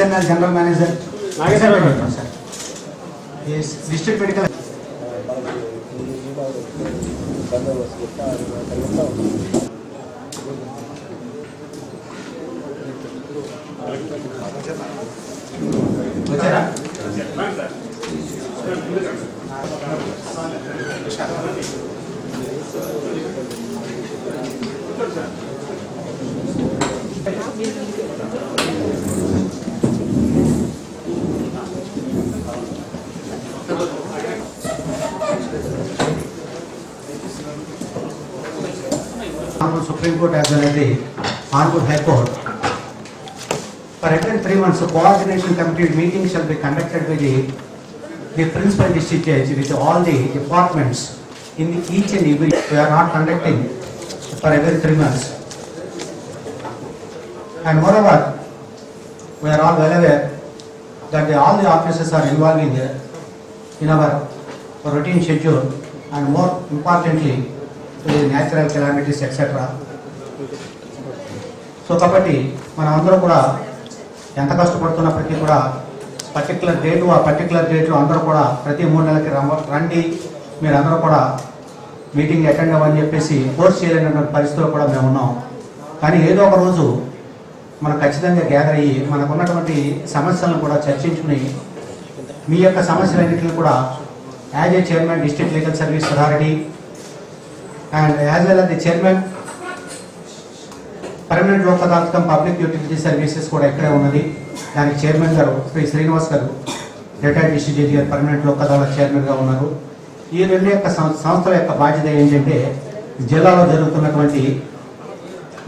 BSNL general manager Nageswara Rao. Sir district medical వచ్చారా? Supreme Court as well as the Honorable High Court. For every three months, a coordination committee meeting shall be conducted by the, the principal district judge with all the departments in the each and every, we are not conducting for every three months. And moreover, we are all well aware that the- all the officers are involved in the, in our routine schedule and more importantly, to the natural calamities, etc. So కాబట్టి మనం అందరం కూడా ఎంత కష్టపడుతున్నప్పటికీ ప్రతి కూడా particular date ఆ particular డేట్లో అందరూ కూడా ప్రతి మూడు నెలలకి రమ్మ- రండి. మీరు అందరూ కూడా మీటింగ్ అటెండ్ అవ్వని చెప్పేసి ఫోర్స్ చేయలేనటువంటి పరిస్థితిలో కూడా మేము ఉన్నాం. కానీ ఏదో ఒక రోజు మనం ఖచ్చితంగా గ్యాదర్ అయ్యి మనకు ఉన్నటువంటి సమస్యలను కూడా చర్చించుకుని మీ యొక్క సమస్యలన్నింటినీ కూడా as a chairman district legal service authority and as well as the chairman permanent Lok Adalat public utility services కూడా ఇక్కడే ఉన్నది. దానికి చైర్మన్ గారు శ్రీ శ్రీనివాస్ గారు రిటైర్డ్ డిస్ట్రిక్ట్ గారు పర్మనెంట్ లోక్ అదాలత్ చైర్మన్గా ఉన్నారు. ఈ రెండు యొక్క సంస్థల యొక్క బాధ్యత ఏంటంటే జిల్లాలో జరుగుతున్నటువంటి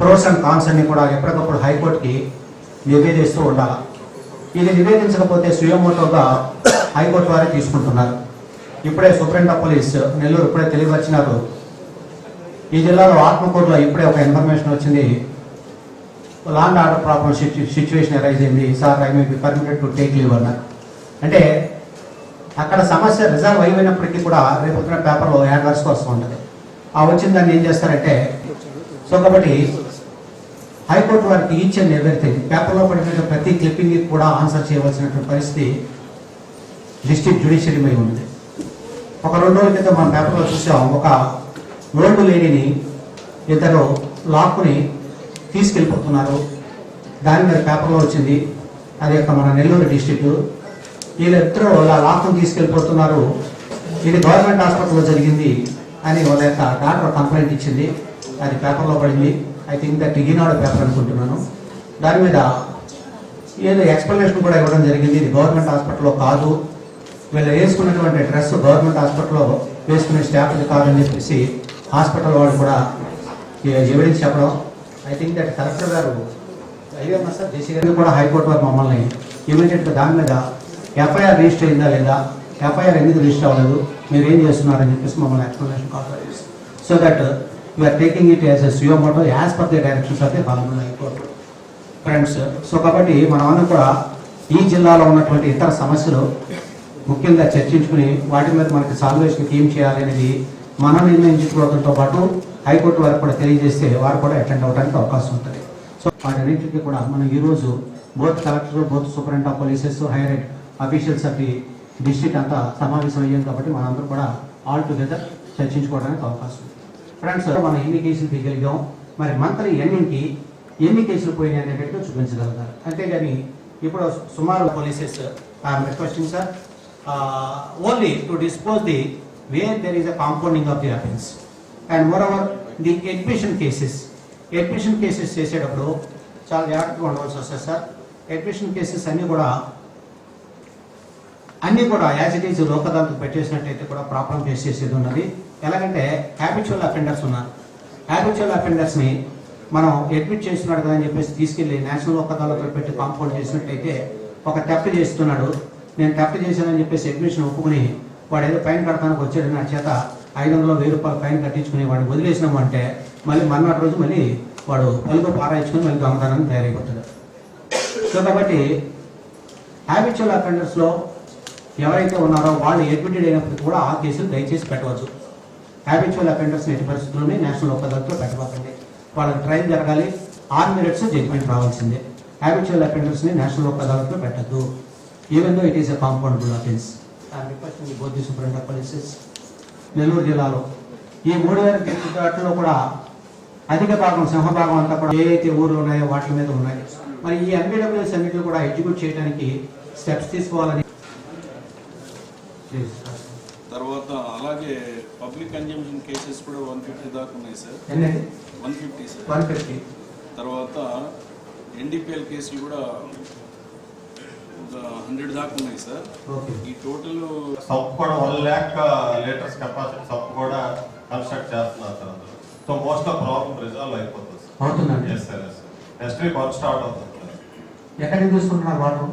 ప్రోస్ అండ్ కాన్స్ అన్ని కూడా ఎప్పటికప్పుడు హైకోర్టుకి నివేదిస్తూ ఉండాలి? ఇది నివేదించకపోతే స్వయంమోటోగా హైకోర్టు వారే తీసుకుంటున్నారు. ఇప్పుడే సూపరింట్ పోలీస్ నెల్లూరు ఇప్పుడే తెలియవచ్చినారు ఈ జిల్లాలో ఆత్మకూరులో ఇప్పుడే ఒక ఇన్ఫర్మేషన్ వచ్చింది. Law and order problem situation arise అయింది. Sir I may be permitted to take leave అన్న అంటే అక్కడ సమస్య రిజర్వ్ అయిపోయినప్పటికీ కూడా రేపు పొద్దున పేపర్లో యాడ్ వర్స్కి వస్తూ ఉంటుంది. ఆ వచ్చిన దాన్ని ఏం చేస్తారంటే సో కాబట్టి హైకోర్టు వారికి ఈచ్ అండ్ ఎవ్రీథింగ్ పేపర్లో పడిన ప్రతి క్లిప్పింగ్ కూడా ఆన్సర్ చేయవలసినటువంటి పరిస్థితి డిస్ట్రిక్ట్ జ్యుడిషియరీ మీద ఉంది. ఒక రెండు రోజుల క్రితం మనం పేపర్లో చూసాం ఒక ఓల్డ్ లేడీని ఇద్దరు లాక్కుని తీసుకెళ్ళిపోతున్నారు. దాని మీద పేపర్లో వచ్చింది అది యొక్క మన నెల్లూరు డిస్టిక్ వీళ్ళిద్దరూ ఇలా లాక్ను తీసుకెళ్ళిపోతున్నారు. ఇది గవర్నమెంట్ హాస్పిటల్లో జరిగింది అని వాళ్ళ యొక్క డాక్టర్ కంప్లైంట్ ఇచ్చింది. అది పేపర్లో పడింది. I think that Eenadu paper అనుకుంటున్నాను. దాని మీద ఏదో ఎక్స్ప్లెనేషన్ కూడా ఇవ్వడం జరిగింది. ఇది గవర్నమెంట్ హాస్పిటల్లో కాదు. వీళ్ళు వేసుకున్నటువంటి డ్రెస్ గవర్నమెంట్ హాస్పిటల్లో వేసుకునే స్టాఫ్ది కాదని చెప్పేసి హాస్పిటల్ వాళ్ళు కూడా ఎవిడెన్స్ చెప్పడం ఐ థింక్ దట్ కలెక్టర్ గారు అయ్యమ్మా సార్ జేసీ గారు కూడా హైకోర్టు వారు మమ్మల్ని ఇమీడియట్గా దాని మీద ఎఫ్ఐఆర్ రిజిస్టర్ అయిందా లేదా ఎఫ్ఐఆర్ ఎందుకు రిజిస్టర్ అవ్వలేదు మీరు ఏం చేస్తున్నారని చెప్పేసి మమ్మల్ని explanation call so that are taking it as a suo motu as per the directions of the parliament high court friends so కాబట్టి మనం కూడా ఈ జిల్లాలో ఉన్నటువంటి ఇతర సమస్యలు ముఖ్యంగా చర్చించుకుని వాటి మీద మనకి సాల్వేషన్కి ఏం చేయాలి అనేది మనం నిర్ణయించుకోవడంతో పాటు హైకోర్టు వారికి కూడా తెలియజేస్తే వారు కూడా అటెండ్ అవ్వడానికి అవకాశం ఉంటుంది. సో వాటన్నింటికి కూడా మనం ఈరోజు both collector both superintendent of polices higher officials of the district అంతా సమావేశం అయ్యాం కాబట్టి మనందరూ కూడా ఆల్ టుగెదర్ చర్చించుకోవడానికి అవకాశం ఉంది. ఫ్రెండ్స్ మనం ఎన్ని కేసులు తీయగలిగాం మరి మంత్లీ ఎన్నింటి ఎన్ని కేసులు పోయినాయి అనేటట్టుగా చూపించగలుగుతారు. అంతేగాని ఇప్పుడు సుమారు polices I'm requesting sir only to dispose the where there is a compounding of the offence and moreover the admission cases admission cases చేసేటప్పుడు చాలా జాగ్రత్తగా ఉండవలసి వస్తుంది సార్. అడ్మిషన్ కేసెస్ అన్నీ కూడా అన్నీ కూడా యాజ్ ఇట్ ఈజ్ లోకదాంతకు పెట్టేసినట్టయితే కూడా ప్రాబ్లం ఫేస్ చేసేది ఉన్నది. ఎలాగంటే హ్యాబిచువల్ అఫెండర్స్ ఉన్నారు. హ్యాబిచువల్ అఫెండర్స్ని మనం అడ్మిట్ చేస్తున్నాడు కదా అని చెప్పేసి తీసుకెళ్ళి నేషనల్ ఒక్కదాలతో పెట్టి కాంపౌండ్ చేసినట్టయితే ఒక టెప్ట్ చేస్తున్నాడు. నేను టెప్ట్ చేశానని చెప్పేసి అడ్మిషన్ ఒప్పుకుని వాడు ఏదో పైన కడతానికి వచ్చాడు నా చేత ఐదు వందల వెయ్యి రూపాయలు ఫైన్ కట్టించుకుని వాడిని వదిలేసినామంటే మళ్ళీ మర్నాటి రోజు మళ్ళీ వాడు పలుకు పారాయించుకుని మళ్ళీ దొంగతనానికి తయారైపోతాడు. సో కాబట్టి హ్యాబిచువల్ అఫెండర్స్లో ఎవరైతే ఉన్నారో వాళ్ళు అడ్మిటెడ్ అయినప్పుడు కూడా ఆ కేసులు దయచేసి పెట్టవచ్చు. హ్యాబిచువల్ అఫెండర్స్ ఎట్టి పరిస్థితుల్లోనే నేషనల్ లోక్ అదాలత్లో పెట్టబోతుంది. వాళ్ళకి ట్రయల్ జరగాలి ఆరు మినిట్స్ జడ్జిమెంట్ రావాల్సిందే. హ్యాబిచువల్ అఫెండర్స్ని నేషనల్ లోక్ అదాలత్లో పెట్టద్దు. Even though it is a compound offence requesting both the superintendent of polices Nellore జిల్లాలో. ఈ మూడు వేల వాటిలో కూడా అధిక భాగం సింహభాగం అంతా కూడా ఏ అయితే ఊర్లు ఉన్నాయో వాటి మీద ఉన్నాయి. మరి ఈ ఎంబీడబ్ల్యూఎస్ అన్నింటిని కూడా ఎగ్జిక్యూట్ చేయడానికి స్టెప్స్ తీసుకోవాలని తర్వాత అలాగే పబ్లిక్ కన్జంప్షన్ కేసెస్ కూడా వన్ ఫిఫ్టీ దాకా ఉన్నాయి sir. One fifty sir. One fifty. తర్వాత ఎన్డీపీఎల్ కేసులు కూడా హండ్రెడ్ దాకా ఉన్నాయి సార్. ఓకే. ఈ టోటల్ సబ్ కూడా one lakh litres capacity sump కూడా కన్స్ట్రక్ట్ చేస్తున్నారు సార్ అందులో. So most of problem resolve అయిపోతుంది సార్. అవుతుందండి. Yes sir yes sir next week work start అవుతుంది సార్. ఎక్కడికి తీసుకుంటున్నారు వాటర్?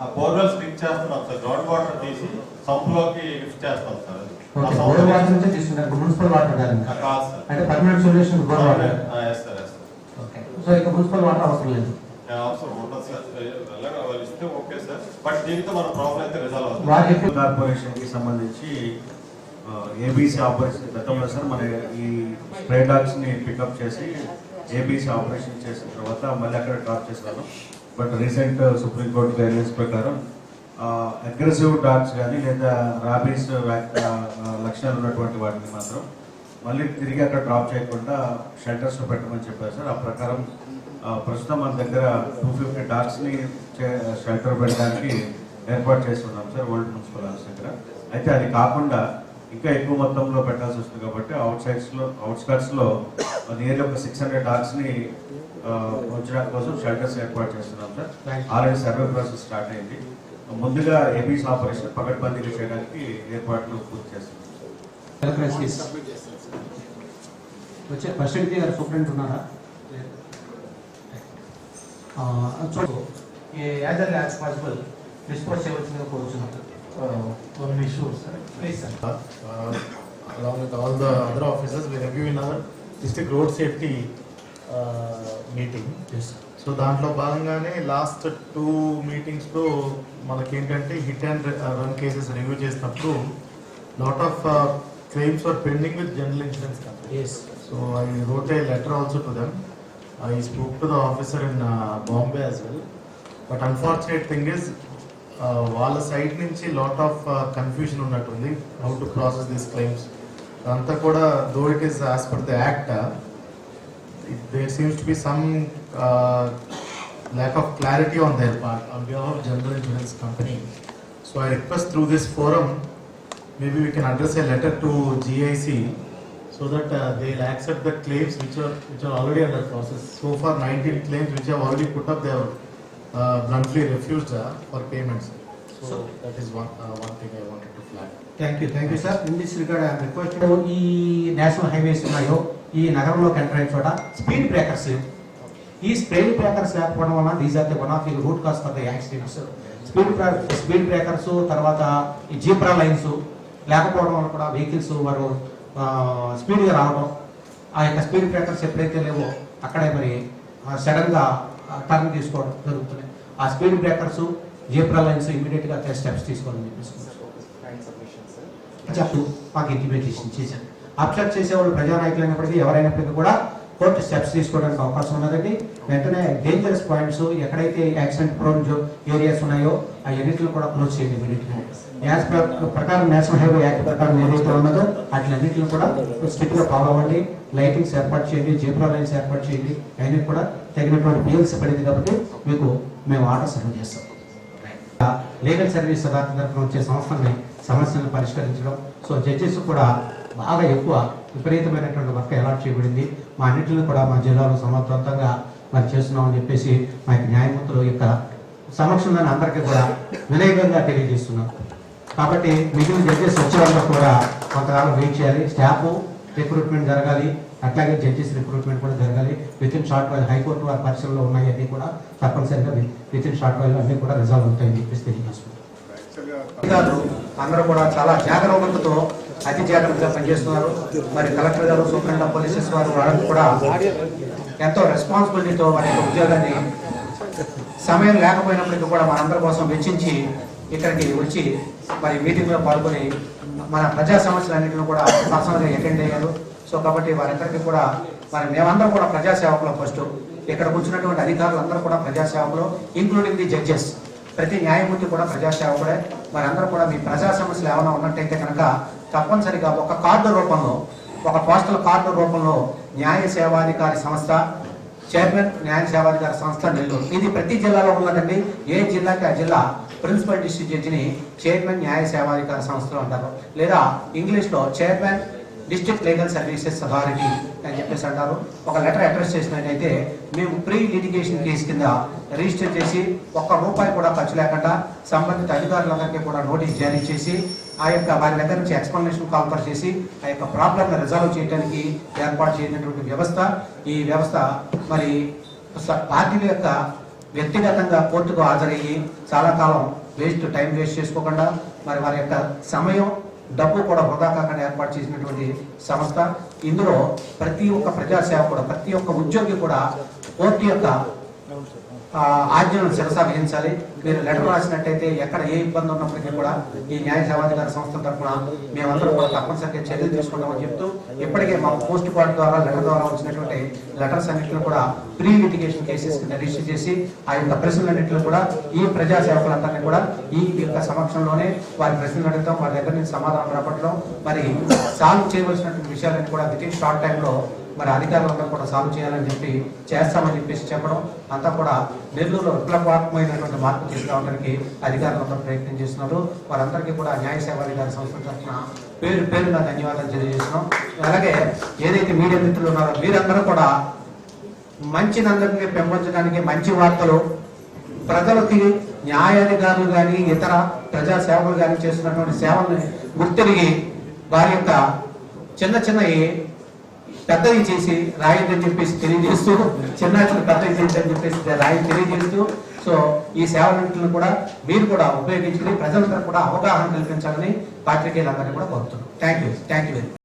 ఆ బోర్వెల్స్ లిఫ్ట్ చేస్తున్నాం సార్. గ్రౌండ్ వాటర్ తీసి సబ్లోకి లిఫ్ట్ చేస్తాం సార్. బోర్ వాటర్ నుంచే మున్సిపల్ వాటర్ కాదు కాదు సార్. అంటే permanent solution bore water yes sir yes sir okay. So ఇక మున్సిపల్ వాటర్ అవసరం లేదు. అవసరం ఉండదు సార్. వెళ్ళగా వాళ్ళు ఇస్తే ఓకే సార్. బట్ దీంతో మన ప్రాబ్లం అయితే రిజాల్వ్ అవుతుంది. సంబంధించి ఏబీసీ ఆపరేషన్ గతంలో సార్ మన ఈ స్ప్రే డాగ్స్ని పికప్ చేసి ఏబీసీ ఆపరేషన్ చేసిన తర్వాత మళ్ళీ అక్కడ డ్రాప్ చేశాను but recent supreme court guidelines ప్రకారం అగ్రెసివ్ డాగ్స్ కానీ లేదా రాబీస్ లక్షణాలు ఉన్నటువంటి వాటిని మాత్రం మళ్ళీ తిరిగి అక్కడ డ్రాప్ చేయకుండా షెల్టర్స్లో పెట్టమని చెప్పారు సార్. ఆ ప్రకారం ప్రస్తుతం మన దగ్గర టూ ఫిఫ్టీ డాగ్స్ని షెల్టర్ పెట్టడానికి ఏర్పాటు చేస్తున్నాం సార్ వరల్డ్ మున్సిపల్ ఆఫీస్ దగ్గర. అయితే అది కాకుండా ఇంకా ఎక్కువ మొత్తంలో పెట్టాల్సి వస్తుంది కాబట్టి అవుట్ సైడ్స్లో అవుట్స్కట్స్లో నియర్లీ ఒక సిక్స్ హండ్రెడ్ డాగ్స్ని ఆ, ఉంచడానికి కోసం షెల్టర్స్ ఏర్పాటు చేస్తున్నాం sir. Already survey process start అయింది. ముందుగా ఏబీస్ ఆపరేషన్ పకడ్బందీగా చేయడానికి ఏర్పాట్లు పూర్తి చేస్తున్నాం వచ్చే ఫస్ట్ గారు సూపరింట్ ఉన్నారా? As early as possible dispose చేయవలసిందిగా కోరుచున్నాను. one issue, sir. Please sir Uh, Along with all the other officers, we review in our district road safety meeting. So దాంట్లో భాగంగానే లాస్ట్ టూ మీటింగ్స్లో మనకేంటంటే hit and run cases review చేసినప్పుడు lot of claims are pending with general insurance company so I wrote a letter also to them I spoke to the officer in Bombay as well but unfortunate thing is వాళ్ళ side నుంచి lot of confusion ఉన్నట్టుంది how to process these claims అంతా కూడా though it is as per the act there seems to be some lack of clarity on their part on behalf of general insurance company. So I request through this forum, maybe we can address a letter to GIC so that uh, they'll accept the claims which are which are already under process. So far, 19 claims which have already put up, they have uh, bluntly refused uh, for payments. So, So- that is one uh, one thing I wanted to flag. Thank you thank you sir in this regard I'm request ఈ national highways ఉన్నాయో ఈ నగరంలోకి enter అయిన చోట speed breakers ఈ speed breakers లేకపోవడం వల్ల these are the one of the root cause for the accidents speed speed breakers తర్వాత ఈ జీబ్రా లైన్స్ లేకపోవడం వల్ల కూడా వెహికల్స్ వారు స్పీడ్గా రావడం. ఆ యొక్క స్పీడ్ బ్రేకర్స్ ఎప్పుడైతే లేవో అక్కడే మరి సడన్గా టర్న్ తీసుకోవడం జరుగుతుంది ఆ స్పీడ్ బ్రేకర్స్ జీబ్రా లైన్స్ ఇమీడియట్గా స్టెప్స్ తీసుకోవాలని చెప్పేసి చెప్పు మాకు ఇంటిమేటేషన్ చేశారు. అబ్స్ట్రక్ట్ చేసేవాళ్ళు ప్రజానాయకులైనప్పటికీ ఎవరైనప్పటికీ కూడా కోర్టు స్టెప్స్ తీసుకోవడానికి అవకాశం ఉన్నదండి. వెంటనే డేంజరస్ పాయింట్స్ ఎక్కడైతే యాక్సిడెంట్ ప్రోన్ ఏరియాస్ ఉన్నాయో ఆ ఎన్నిటిని కూడా క్లోజ్ చేయండి ఇమీడియట్గా యాజ్ ప్రకారం నేషనల్ హైవే యాక్ట్ ప్రకారం ఏదైతే ఉన్నదో వాటిలన్నింటిని కూడా స్ట్రిక్ట్గా ఫాలో అవ్వండి. లైటింగ్స్ ఏర్పాటు చేయండి జీబ్రా లైన్స్ ఏర్పాటు చేయండి. అవన్నీ కూడా తగినటువంటి బిల్స్ పడింది కాబట్టి మీకు మేము ఆర్డర్ సర్వ్ చేస్తాం. లీగల్ సర్వీస్ అథారిటీ తరఫున వచ్చే సంస్థల్ని సమస్యలను పరిష్కరించడం. సో జడ్జెస్ కూడా బాగా ఎక్కువ విపరీతమైనటువంటి వర్క్ అలాట్ చేయబడింది? మా అన్నింటిని కూడా మా జిల్లాలో సమర్థవంతంగా మరి చేస్తున్నామని చెప్పేసి మా న్యాయమూర్తులు యొక్క సమక్షంలో అందరికీ కూడా వినయంగా తెలియజేస్తున్నాం కాబట్టి మిగిలిన జడ్జెస్ వచ్చే వాళ్ళకు కూడా కొంతకాలం వెయిట్ చేయాలి. స్టాఫ్ రిక్రూట్మెంట్ జరగాలి. అట్లాగే జడ్జెస్ రిక్రూట్మెంట్ కూడా జరగాలి. Within short while high court వారి పరిశీలనలో ఉన్నాయి అన్ని కూడా తప్పనిసరిగా విత్ ఇన్ షార్ట్ వైల్ అన్ని కూడా రిజాల్వ్ అవుతాయని చెప్పేసి తెలియజేస్తున్నాం అధికారులు అందరూ కూడా చాలా జాగ్రత్తతో అతి జాగ్రత్తగా పనిచేస్తున్నారు. మరి కలెక్టర్ గారు సూపరింట్ పోలీసెస్ వారు వాళ్ళకు కూడా ఎంతో రెస్పాన్సిబిలిటీతో వారి ఉద్యోగాన్ని సమయం లేకపోయినప్పటికీ కూడా మనందరి కోసం వెచ్చించి ఇక్కడికి వచ్చి మరి మీటింగ్లో పాల్గొని మన ప్రజా సమస్యలన్నింటినీ కూడా పర్సనల్గా అటెండ్ అయ్యారు. సో కాబట్టి వారందరికీ కూడా మరి మేమందరం కూడా ప్రజాసేవకులు ఫస్ట్. ఇక్కడ కూర్చున్నటువంటి అధికారులందరూ కూడా ప్రజాసేవకులు ఇంక్లూడింగ్ ది జడ్జెస్ ప్రతి న్యాయమూర్తి కూడా ప్రజాసేవకుడే మరి అందరూ కూడా మీ ప్రజా సమస్యలు ఏమైనా ఉన్నట్టయితే కనుక తప్పనిసరిగా ఒక కార్డు రూపంలో ఒక పోస్టల్ కార్డు రూపంలో న్యాయ సేవాధికారి సంస్థ చైర్మన్ న్యాయ సేవాధికారి సంస్థ నెల్లూరు. ఇది ప్రతి జిల్లాలో ఉన్నదండి. ఏ జిల్లాకి ఆ జిల్లా ప్రిన్సిపల్ డిస్ట్రిక్ట్ జడ్జిని చైర్మన్ న్యాయ సేవాధికార సంస్థలు అంటారు. లేదా ఇంగ్లీష్లో chairman district legal services authority అని చెప్పేసి అంటారు. ఒక లెటర్ అడ్రస్ చేసినట్టయితే మేము ప్రీ లిటిగేషన్ కేసు కింద రిజిస్టర్ చేసి ఒక్క రూపాయి కూడా ఖర్చు లేకుండా సంబంధిత అధికారులందరికీ కూడా నోటీస్ జారీ చేసి ఆ యొక్క వారి దగ్గర నుంచి ఎక్స్ప్లెనేషన్ కాల్పర్ చేసి ఆ యొక్క ప్రాబ్లమ్ రిజాల్వ్ చేయడానికి ఏర్పాటు చేసినటువంటి వ్యవస్థ. ఈ వ్యవస్థ మరి స- పార్టీల యొక్క వ్యక్తిగతంగా కోర్టుకు హాజరయ్యి చాలా కాలం వేస్ట్ టైం వేస్ట్ చేసుకోకుండా మరి వారి యొక్క సమయం డబ్బు కూడా వృధా కాకుండా ఏర్పాటు చేసినటువంటి సంస్థ. ఇందులో ప్రతి ఒక్క ప్రజాసేవ కూడా ప్రతి ఒక్క ఉద్యోగి కూడా కోర్టు యొక్క ఆజ్ఞను శిరస వహించాలి మీరు లెటర్ రాసినట్టయితే ఎక్కడ ఏ ఇబ్బంది ఉన్నప్పటికీ కూడా ఈ న్యాయ సేవాధికార సంస్థ తరఫున మేమందరం కూడా తప్పనిసరిగా చర్యలు తీసుకుంటామని చెప్తూ ఇప్పటికే మా పోస్ట్ కార్డ్ ద్వారా లెటర్ ద్వారా వచ్చినటువంటి లెటర్స్ అన్నింటిని కూడా ప్రీ లిటిగేషన్ కేసెస్ కింద రిజిస్టర్ చేసి ఆ యొక్క ప్రశ్నలన్నింటిలో కూడా ఈ ప్రజా సేవకులందరినీ కూడా ఈ యొక్క సమక్షంలోనే వారి ప్రశ్నలు అడగడం వారి దగ్గర నుంచి సమాధానం రాబట్టడం మరి సాల్వ్ చేయవలసినటువంటి విషయాలన్నీ కూడా విత్ ఇన్ షార్ట్ టైంలో మరి అధికారులందరూ కూడా సాల్వ్ చేయాలని చెప్పి చేస్తామని చెప్పేసి చెప్పడం అంతా కూడా నెల్లూరులో విప్లవాత్మకమైనటువంటి మార్పు తీసుకురావడానికి అధికారులందరూ ప్రయత్నం చేస్తున్నారు. వారందరికీ కూడా న్యాయ సేవాధికార సంస్థ తరఫున పేరు పేరుగా ధన్యవాదాలు తెలియజేస్తున్నాం. అలాగే ఏదైతే మీడియా మిత్రులు ఉన్నారో మీరందరూ కూడా మంచినందరినీ పెంపొంచడానికి మంచి వార్తలు ప్రజలకి న్యాయాధికారులు కానీ ఇతర ప్రజా సేవలు కానీ చేస్తున్నటువంటి సేవల్ని గుర్తిరిగి వారి యొక్క చిన్న చిన్నవి పెద్దవి చేసి రాయొద్దని చెప్పేసి తెలియజేస్తూ చిన్న చిన్న పెద్దవి చేసి అని చెప్పేసి రాయి తెలియజేస్తూ సో ఈ సేవలన్నింటిని కూడా మీరు కూడా ఉపయోగించుకుని ప్రజలందరూ కూడా అవగాహన కల్పించాలని పాత్రికేయులందరినీ కూడా కోరుతున్నాం. Thank you thank you very